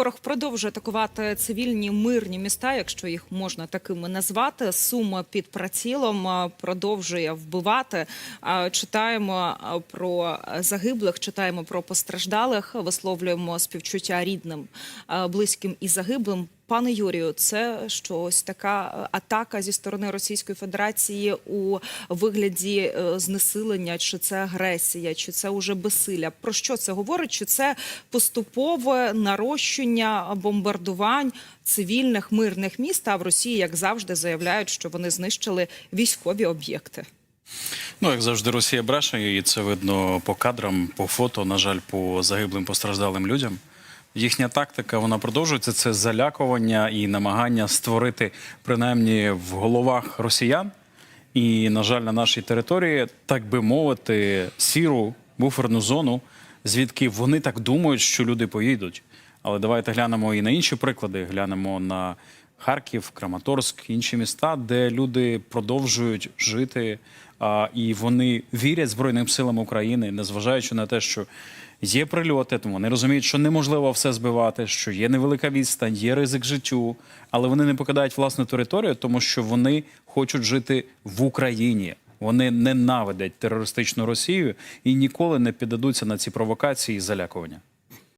Ворог продовжує атакувати цивільні мирні міста, якщо їх можна такими назвати. Сума під прицілом продовжує вбивати. Читаємо про загиблих, читаємо про постраждалих, висловлюємо співчуття рідним, близьким і загиблим. Пане Юрію, це щось така атака зі сторони Російської Федерації у вигляді е, знесилення, чи це агресія, чи це уже безсилля? Про що це говорить? Чи це поступове нарощення бомбардувань цивільних мирних міст? А в Росії, як завжди, заявляють, що вони знищили військові об'єкти. Ну, як завжди, Росія бреше, і це видно по кадрам, по фото, на жаль, по загиблим постраждалим людям. Їхня тактика вона продовжується. Це залякування і намагання створити принаймні в головах росіян. І, на жаль, на нашій території, так би мовити, сіру буферну зону, звідки вони так думають, що люди поїдуть. Але давайте глянемо і на інші приклади. Глянемо на Харків, Краматорськ, інші міста, де люди продовжують жити, а, і вони вірять Збройним силам України, незважаючи на те, що є прильоти, тому вони розуміють, що неможливо все збивати, що є невелика відстань, є ризик життю, але вони не покидають власну територію, тому що вони хочуть жити в Україні. Вони ненавидять терористичну Росію і ніколи не піддадуться на ці провокації і залякування.